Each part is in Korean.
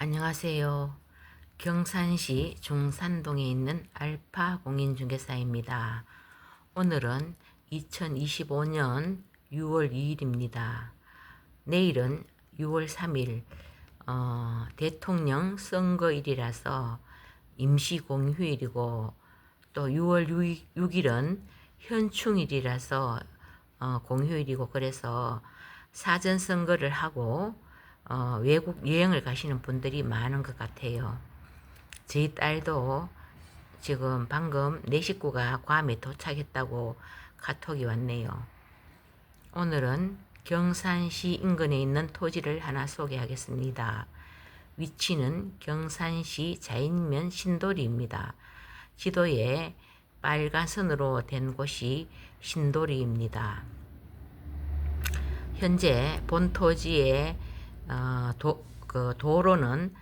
안녕하세요. 경산시 중산동에 있는 알파 공인중개사입니다. 오늘은 2025년 6월 2일입니다. 내일은 6월 3일 어, 대통령 선거일이라서 임시공휴일이고 또 6월 6, 일은 현충일이라서 어, 공휴일이고 그래서 사전 선거를 하고 어, 외국 여행을 가시는 분들이 많은 것 같아요. 저희 딸도 지금 방금 내 식구가 괌에 도착했다고 카톡이 왔네요. 오늘은 경산시 인근에 있는 토지를 하나 소개하겠습니다. 위치는 경산시 자인면 신도리입니다. 지도에 빨간 선으로 된 곳이 신도리입니다. 현재 본 토지의 어, 도, 그 도로는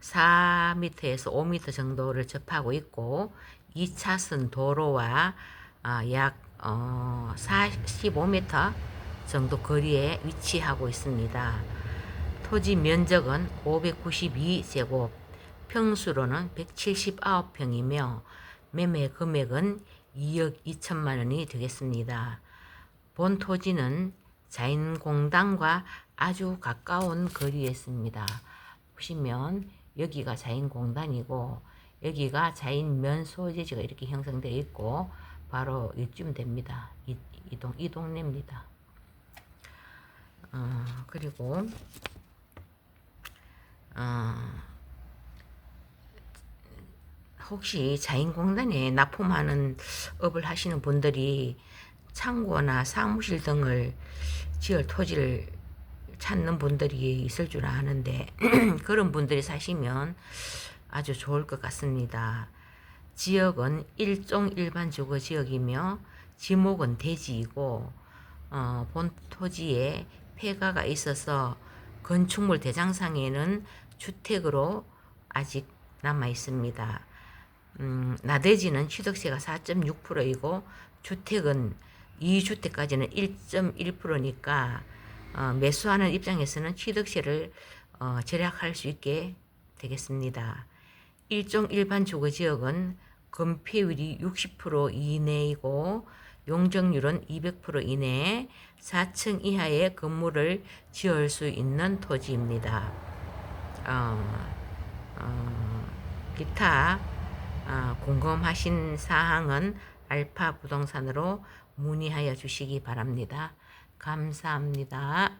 4m에서 5m 정도를 접하고 있고 2차선 도로와 어, 약 어, 45m 정도 거리에 위치하고 있습니다. 토지 면적은 592제곱, 평수로는 179평이며 매매 금액은 2억 2천만 원이 되겠습니다. 본 토지는 자인공단과 아주 가까운 거리에 있습니다. 보시면 여기가 자인공단이고 여기가 자인면 소재지가 이렇게 형성되어 있고 바로 이쯤 됩니다. 이, 이, 동, 이 동네입니다. 어, 그리고 어, 혹시 자인공단에 납품하는 업을 하시는 분들이 창고나 사무실 등을 지을 토지를 찾는 분들이 있을 줄 아는데 그런 분들이 사시면 아주 좋을 것 같습니다. 지역은 일종 일반 주거 지역이며 지목은 대지이고 어, 본 토지에 폐가가 있어서 건축물 대장상에는 주택으로 아직 남아 있습니다. 음, 나대지는 취득세가 4.6%이고 주택은 2주택까지는 1.1%니까 어, 매수하는 입장에서는 취득세를 어, 절약할 수 있게 되겠습니다. 일종 일반 주거 지역은 건폐율이 60% 이내이고 용적률은 200% 이내 4층 이하의 건물을 지을 수 있는 토지입니다. 어, 어, 기타 어, 궁금하신 사항은 알파 부동산으로 문의하여 주시기 바랍니다. 감사합니다.